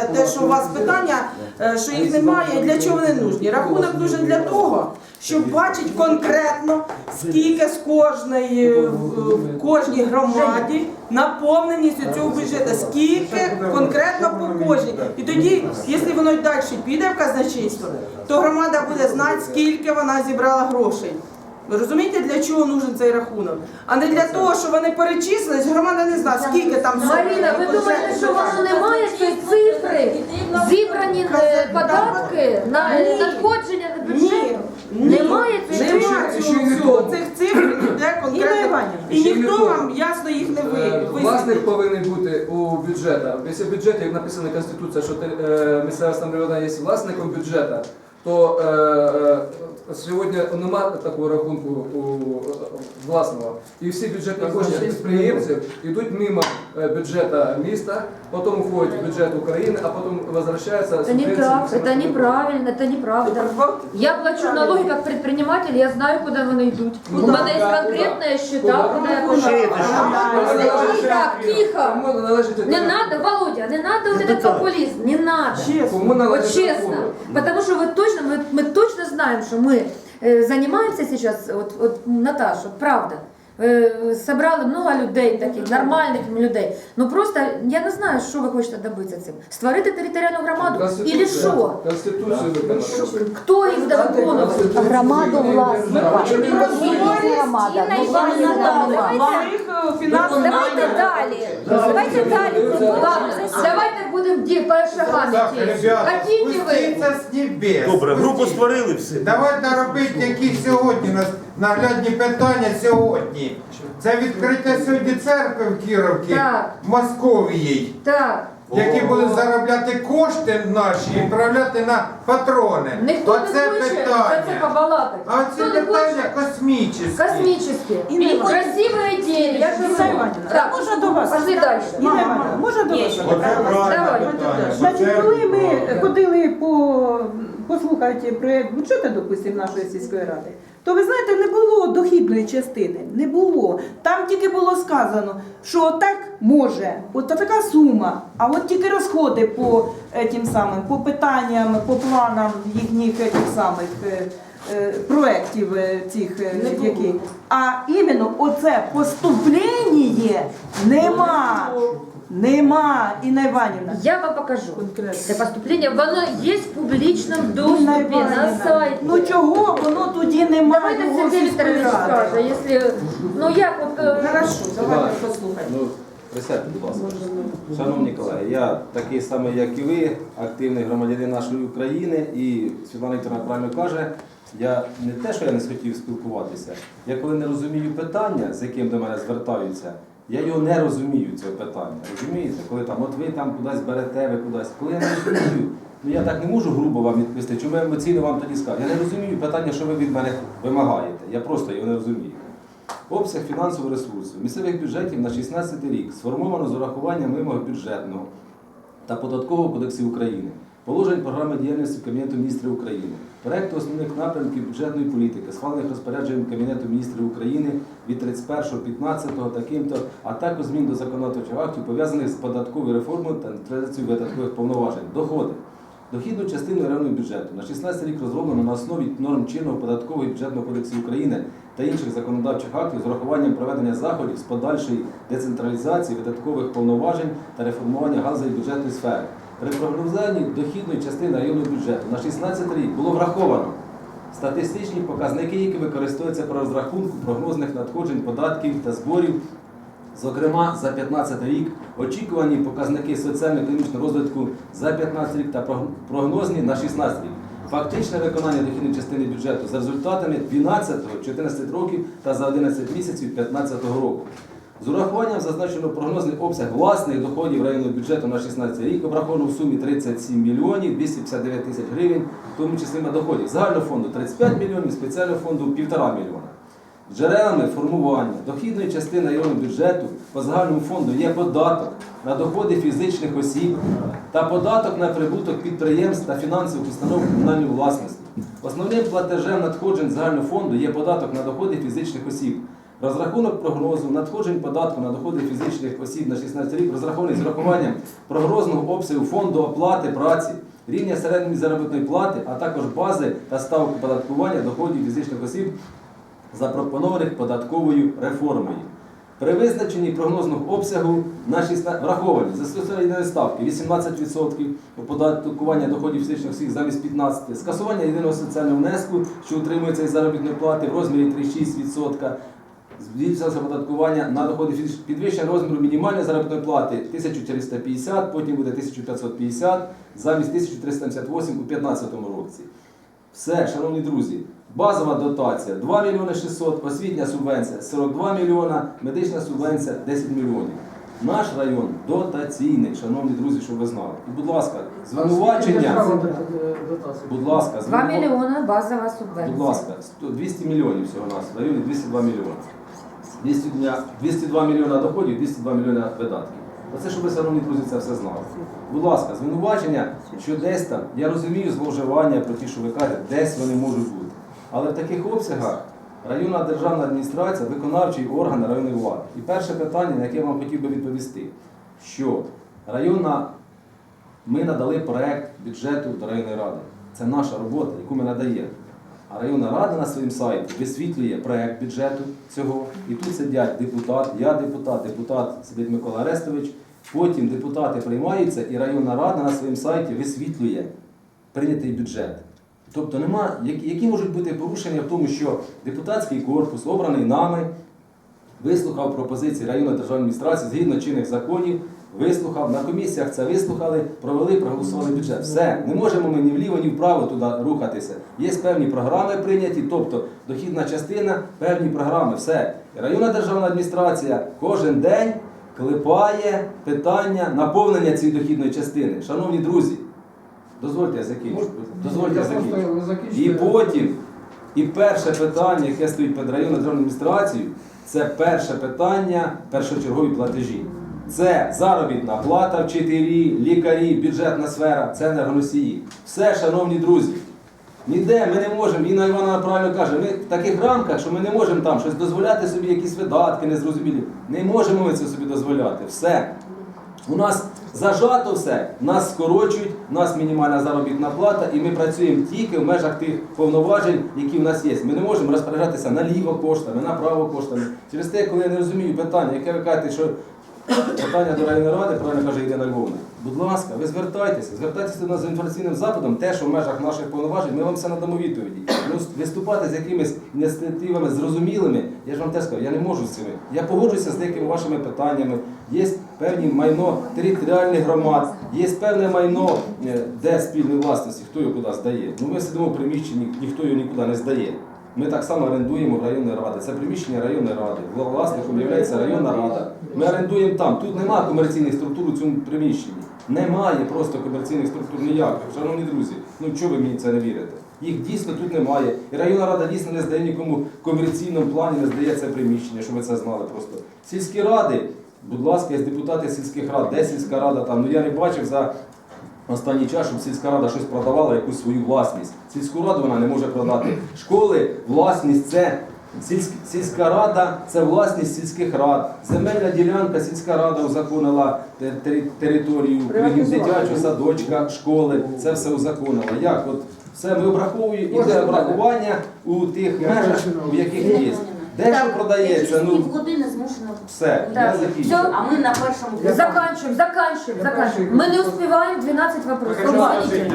Те, що у вас питання, е, що їх немає, для чого вони нужні? Рахунок нужен для того, щоб бачити конкретно, скільки з кожної в- в кожній громаді наповненість цього бюджету, скільки конкретно по кожній. І тоді, якщо воно далі піде в казначейство, то громада буде знати, скільки вона зібрала грошей. Ви розумієте, для чого нужен цей рахунок? А не для того, що вони перечислились, громада не знає, скільки там Маріна, ви думаєте, що воно немає цієї цифри? Зібрані е, податки на надходження до бюджету? ні. Немає цієї Немає цього всього. Цих цифр ніде конкретно. І Ще ніхто вам ясно їх не Е, ви- Власник висвітлив. повинен бути у бюджету. Якщо в бюджеті, як написано в Конституції, що те- е, місцева самоврядування є власником бюджету, то е, е, сьогодні немає такого рахунку у е, власного. І всі бюджетні кошти підприємців йдуть мимо е, бюджету міста, потім входять в бюджет України, а потім возвращаються Это не так, это неправильно, это неправда. Я плачу налоги как предприниматель, я знаю, куда вони йдуть. У Куда? мене є Куда? конкретне счета, Куда? куди я Куда? плачу. Так, тихо. Кому належить Не надо, Володя, не надо вот этот популизм, не надо. Чесно. Кому Вот належить честно. рахунок? Потому что вот точно, мы, мы точно знаем, что мы э, занимаемся сейчас, вот, вот Наташ, вот правда, э, собрали много людей таких, нормальних людей. Ну просто я не знаю, що ви хочете добитися цим. Створити територіальну громаду Конституція- или що? Конституцію виконати. Хто їх виконує? Громаду власну. Громада. Ну, власна громада. Малих е, фінансових. Давайте далі. Давайте далі. Ладно, давайте будемо ді- по шагам Так, йти. ребята, Хотите ви? з небес. Добре, групу Спустіться. створили все. Давайте робити які сьогодні у нас наглядні питання сьогодні. Це відкриття сьогодні церкви в Кіровці, Так. Московії, Так. Які будуть заробляти кошти наші і відправляти на патрони. Ніхто не Оце хоче за це питання. побалакати. А Хто ці не питання хоче? космічні. Космические. Інна Іванівна. Красивые идеи. Я Інна. Іванівна, Так, можна до вас? Пошли Іванівна, можна до вас? Оце правильне Давай. питання. Значить, Оце коли ми правильне. ходили по послухати проєкт бюджету, допустимо, нашої сільської ради, то ви знаєте, не було дохідної частини, не було. Там тільки було сказано, що так може, от така сума, а от тільки розходи по е, тим самим, по питанням, по планам їхніх е, тих самих. е, Проєктів цих які. А іменно оце поступлення нема. Нема, Інна Іванівна. Я вам покажу. Конкретно. Це поступлення, воно є в публічному Інна доступі на сайті. Ну чого воно тоді немає? Давайте Сергій Вікторович скаже, якщо, ну як от, е, Хорошо, давайте Давай. послухаємо. Ну, присядьте, будь ласка. Шановні колеги, я такий самий, як і ви, активний громадянин нашої України, і Світлана Вікторовна правильно каже, я не те, що я не схотів спілкуватися, я коли не розумію питання, з яким до мене звертаються, я його не розумію, цього питання. Розумієте? Коли там, от ви там кудись берете, ви кудись. Коли я не розумію, ну я так не можу грубо вам відповісти, чому я емоційно вам тоді скажу. Я не розумію питання, що ви від мене вимагаєте. Я просто його не розумію. Обсяг фінансового ресурсу місцевих бюджетів на 16 рік сформовано з урахуванням вимог бюджетного та податкового кодексів України, положень програми діяльності Кабінету міністрів України, проекту основних напрямків бюджетної політики, схвалених розпорядженням Кабінету міністрів України від 31.15 таким-то, а також змін до законодавчих актів, пов'язаних з податковою реформою та нейтралізацією видаткових повноважень. Доходи. Дохідну частину районного бюджету на 16 рік розроблено на основі норм чинного податкового і бюджетного кодексу України та інших законодавчих актів з урахуванням проведення заходів з подальшої децентралізації видаткових повноважень та реформування газової бюджетної сфери. При прогнозуванні дохідної частини районного бюджету на 16 рік було враховано статистичні показники, які використовуються при розрахунку прогнозних надходжень податків та зборів Зокрема, за 15 рік очікувані показники соціально-економічного розвитку за 15 рік та прогнозні на 16 рік. Фактичне виконання дохідної частини бюджету за результатами 12-14 років та за 11 місяців 2015 року. З урахуванням зазначено прогнозний обсяг власних доходів районного бюджету на 16 рік обраховано в сумі 37 мільйонів 259 тисяч гривень, в тому числі на доходів загального фонду 35 мільйонів, спеціального фонду 1,5 мільйона. Джерелами формування дохідної частини районного бюджету по загальному фонду є податок на доходи фізичних осіб та податок на прибуток підприємств та фінансових установ комунальної власності. Основним платежем надходжень загального фонду є податок на доходи фізичних осіб. Розрахунок прогнозу надходжень податку на доходи фізичних осіб на 16 рік розрахований з врахуванням прогнозного обсягу фонду оплати праці, рівня середньої заробітної плати, а також бази та ставок оподаткування доходів фізичних осіб, запропонованих податковою реформою. При визначенні прогнозного обсягу на 16 враховані застосування ставки 18% оподаткування доходів фізичних осіб замість 15%, скасування єдиного соціального внеску, що утримується із заробітної плати в розмірі 3,6%, збільшення оподаткування на доходи фізичних підвищення розміру мінімальної заробітної плати 1450, потім буде 1550, замість 1378 у 2015 році. Все, шановні друзі, базова дотація 2 мільйони 600, освітня субвенція 42 мільйона, медична субвенція 10 мільйонів. Наш район дотаційний, шановні друзі, щоб ви знали. І, будь ласка, звинувачення, будь ласка, 2 звинува- мільйона базова Будь ласка, 100 200 мільйонів всього у нас в районі 202 мільйони. 202 202 мільйона доходів, 202 мільйона видатків. Оце, щоб ви, шановні друзі, це все знали. Будь ласка, звинувачення, що десь там, я розумію зловживання про ті, що ви кажете, десь вони можуть бути. Але в таких обсягах районна державна адміністрація, виконавчий орган районної влади. І перше питання, на яке я вам хотів би відповісти, що районна ми надали проект бюджету до районної ради. Це наша робота, яку ми надаємо. А районна рада на своєму сайті висвітлює проект бюджету цього. І тут сидять депутат, я депутат, депутат сидить Микола Арестович. Потім депутати приймаються, і районна рада на своєму сайті висвітлює прийнятий бюджет. Тобто нема, які можуть бути порушення в тому, що депутатський корпус, обраний нами, вислухав пропозиції районної державної адміністрації згідно чинних законів, вислухав, на комісіях це вислухали, провели, проголосували бюджет. Все, не можемо ми ні вліво, ні вправо туди рухатися. Є певні програми прийняті, тобто дохідна частина, певні програми, все. І районна державна адміністрація кожен день клепає питання наповнення цієї дохідної частини. Шановні друзі, дозвольте я закінчу. Дозвольте я закінчу. І потім, і перше питання, яке стоїть перед районною державною адміністрацією, це перше питання першочергові платежі. Це заробітна плата вчителі, лікарі, бюджетна сфера, це енергоносії. Все, шановні друзі. Ніде ми не можемо, Інна Івановна правильно каже, ми в таких рамках, що ми не можемо там щось дозволяти собі, якісь видатки незрозумілі. Не можемо ми це собі дозволяти. Все. У нас зажато все, нас скорочують, у нас мінімальна заробітна плата, і ми працюємо тільки в межах тих повноважень, які в нас є. Ми не можемо розпоряджатися наліво коштами, направо коштами. Через те, коли я не розумію питання, яке ви кажете, що питання до районної ради, правильно каже Ірина Львовна. Будь ласка, ви звертайтеся, звертайтеся до нас з інформаційним запитом, те, що в межах наших повноважень, ми вам все надамо відповіді. Ну, виступати з якимись ініціативами зрозумілими, я ж вам теж скажу, я не можу з цими. Я погоджуюся з деякими вашими питаннями. Є певні майно територіальних громад, є певне майно, е, де спільної власності, хто його куди здає. Ну ми сидимо в приміщенні, ніхто його нікуди не здає. Ми так само орендуємо районної ради. Це приміщення районної ради. Власником є районна рада. Ми орендуємо там. Тут немає комерційних структур у цьому приміщенні. Немає просто комерційних структур ніяких. Шановні друзі, ну чого ви мені це не вірите? Їх дійсно тут немає. І районна рада дійсно не здає нікому комерційному плані, не здає це приміщення, щоб ви це знали просто. Сільські ради, будь ласка, є депутати сільських рад, де сільська рада там. Ну я не бачив за останній час, щоб сільська рада щось продавала, якусь свою власність. Сільську раду вона не може продати. Школи, власність це сільськ- сільська рада, це власність сільських рад. Земельна ділянка, сільська рада узаконила те- те- територію, дитячого садочка, школи. Це все узаконила. Як? От все ми обраховуємо, іде обрахування у тих межах, у яких є. Де що продається? Ну змушено. все, я Так. закінчу. Все. А ми на першому Заканчиваем, заканчиваем, заканчиваем. Мы не успеваем 12 вопросов. Извините.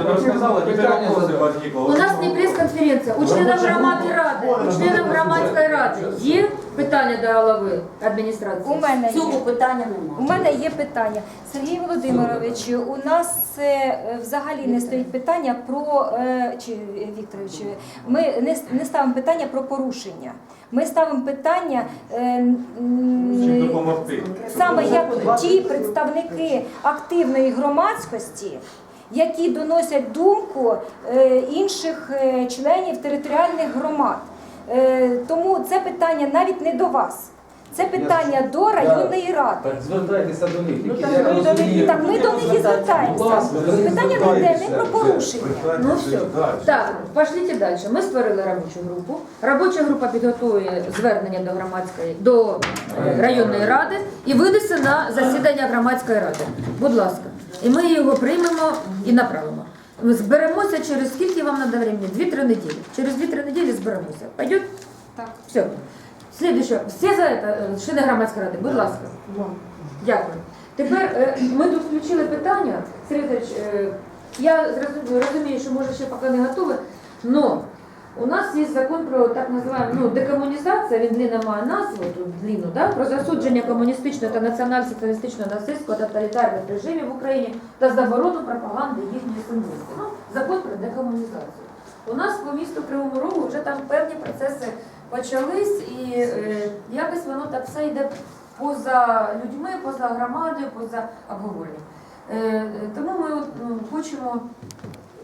У нас не прес-конференція. У членів громади ради, у членів громадської ради є питання до голови адміністрації? У мене Цього є. питання У немає. мене є питання. Сергій Володимирович, у нас е, взагалі не стоїть питання про е, чи е, Вікторович, ми не, с- не ставимо питання про порушення. Ми ставимо питання е, м, саме як ті представники активної громадськості, які доносять думку е, інших е, членів територіальних громад. Е, Тому це питання навіть не до вас. Це питання до районної ради. Так звертайтеся до них. Ну, так я ми до них розумію. Так ми до них і звертаємося. Питання не йде не про порушення. Ну все. Так, пошліть далі. Ми створили робочу групу. Робоча група підготує звернення до громадської до е, районної ради і винесе на засідання громадської ради. Будь ласка. І ми його приймемо і направимо. Зберемося через скільки вам треба времени? Дві-три неділі. Через дві-три неділі зберемося. Пойдет? Так. Все. Слідуюче. Всі за це, члени громадської ради, будь ласка. Дякую. Тепер е, ми тут включили питання. Сергій е, я розумію, що може ще поки не готове, але у нас є закон про так називаємо ну, декомунізація, він длинно має назву, тут длинну, да? про засудження комуністичного та націонал-соціалістичного нацистського тоталітарних режимів в Україні та заборону пропаганди їхньої символіки. Ну, закон про декомунізацію. У нас по місту Кривому Рогу вже там певні процеси почались, і е, якось воно так все йде поза людьми, поза громадою, поза обговоренням. Е, е, тому ми от, ну, хочемо